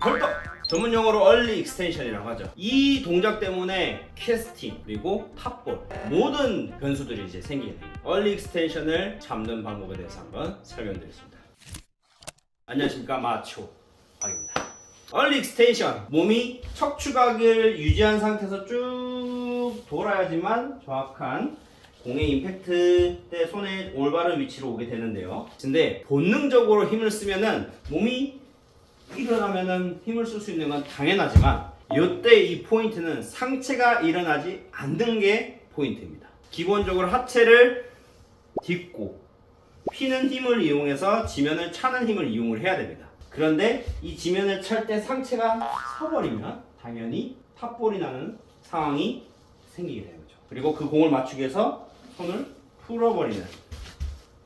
벌떡! 전문 용어로 얼리 익스텐션이라고 하죠. 이 동작 때문에 캐스팅 그리고 탑볼 모든 변수들이 이제 됩니다. 얼리 익스텐션을 잡는 방법에 대해서 한번 설명드리겠습니다. 안녕하십니까 마초 박입니다. 얼리 익스텐션 몸이 척추각을 유지한 상태에서 쭉 돌아야지만 정확한 공의 임팩트 때 손의 올바른 위치로 오게 되는데요. 근데 본능적으로 힘을 쓰면은 몸이 일어나면은 힘을 쓸 수 있는 건 당연하지만 이때 이 포인트는 상체가 일어나지 않는 게 포인트입니다. 기본적으로 하체를 딛고 피는 힘을 이용해서 지면을 차는 힘을 이용을 해야 됩니다. 그런데 이 지면을 찰 때 상체가 서버리면 당연히 탑볼이 나는 상황이 생기게 되는 거죠. 그리고 그 공을 맞추기 위해서 손을 풀어버리는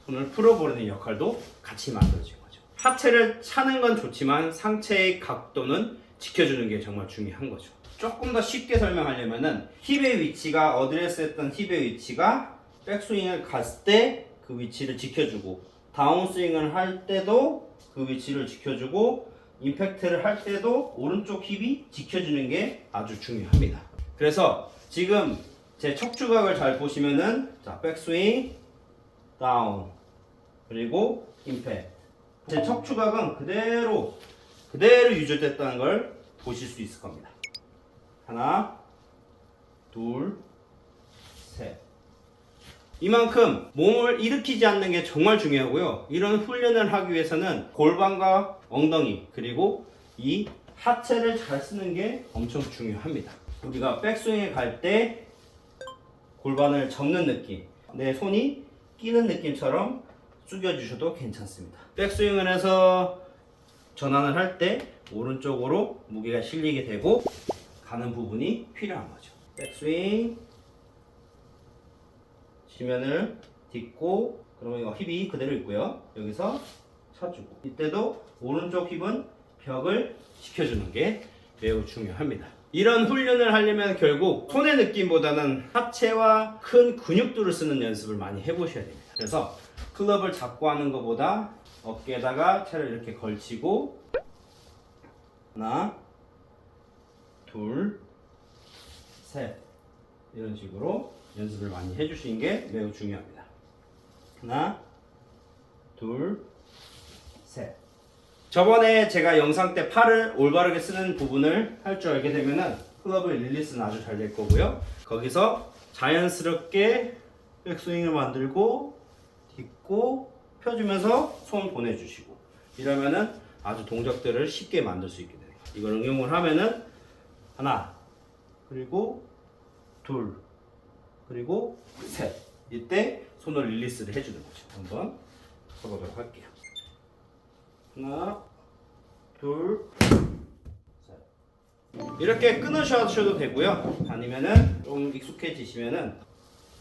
손을 풀어버리는 역할도 같이 만들어진 거죠. 하체를 차는 건 좋지만 상체의 각도는 지켜주는 게 정말 중요한 거죠. 조금 더 쉽게 설명하려면은 힙의 위치가 어드레스 했던 힙의 위치가 백스윙을 갔을 때 그 위치를 지켜주고 다운스윙을 할 때도 그 위치를 지켜주고 임팩트를 할 때도 오른쪽 힙이 지켜주는 게 아주 중요합니다. 그래서 지금 제 척추각을 잘 보시면은 자 백스윙 다운 그리고 임팩트 제 척추각은 그대로 그대로 유지됐다는 걸 보실 수 있을 겁니다. 하나, 둘, 셋. 이만큼 몸을 일으키지 않는 게 정말 중요하고요. 이런 훈련을 하기 위해서는 골반과 엉덩이 그리고 이 하체를 잘 쓰는 게 엄청 중요합니다. 우리가 백스윙에 갈 때 골반을 접는 느낌, 내 손이 끼는 느낌처럼 숙여주셔도 괜찮습니다. 백스윙을 해서 전환을 할 때 오른쪽으로 무게가 실리게 되고 가는 부분이 필요한 거죠. 백스윙 지면을 딛고 그러면 이거 힙이 그대로 있고요. 여기서 쳐주고 이때도 오른쪽 힙은 벽을 지켜주는 게 매우 중요합니다. 이런 훈련을 하려면 결국 손의 느낌보다는 하체와 큰 근육들을 쓰는 연습을 많이 해보셔야 됩니다. 그래서 클럽을 잡고 하는 것보다 어깨에다가 채를 이렇게 걸치고 하나, 둘, 셋 이런 식으로 연습을 많이 해주시는 게 매우 중요합니다. 하나, 둘, 셋. 저번에 제가 영상 때 팔을 올바르게 쓰는 부분을 할 줄 알게 되면은 클럽의 릴리스는 아주 잘 될 거고요. 거기서 자연스럽게 백스윙을 만들고 딛고 펴주면서 손 보내주시고 이러면은 아주 동작들을 쉽게 만들 수 있게 돼요. 이걸 응용을 하면은 하나 그리고 둘 그리고 셋 이때 손을 릴리스를 해주는 거죠. 한번 해보도록 할게요. 하나 둘 셋. 이렇게 끊으셔도 되고요. 아니면은 좀 익숙해지시면은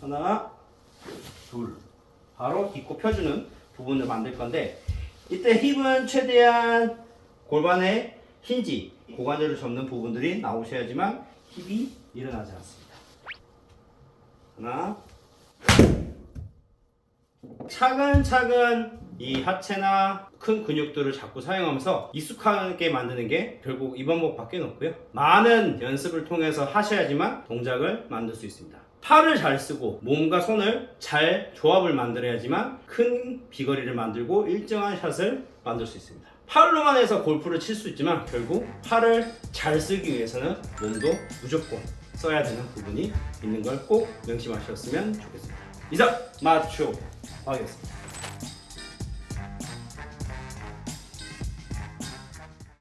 하나 둘 바로 딛고 펴주는 부분을 만들 건데 이때 힙은 최대한 골반의 힌지 고관절을 접는 부분들이 나오셔야지만 힙이 일어나지 않습니다. 하나 차근차근 이 하체나 큰 근육들을 자꾸 사용하면서 익숙하게 만드는 게 결국 이 방법밖에 없고요. 많은 연습을 통해서 하셔야지만 동작을 만들 수 있습니다. 팔을 잘 쓰고 몸과 손을 잘 조합을 만들어야지만 큰 비거리를 만들고 일정한 샷을 만들 수 있습니다. 팔로만 해서 골프를 칠 수 있지만 결국 팔을 잘 쓰기 위해서는 몸도 무조건 써야 되는 부분이 있는 걸 꼭 명심하셨으면 좋겠습니다. 이상 마초 하겠습니다.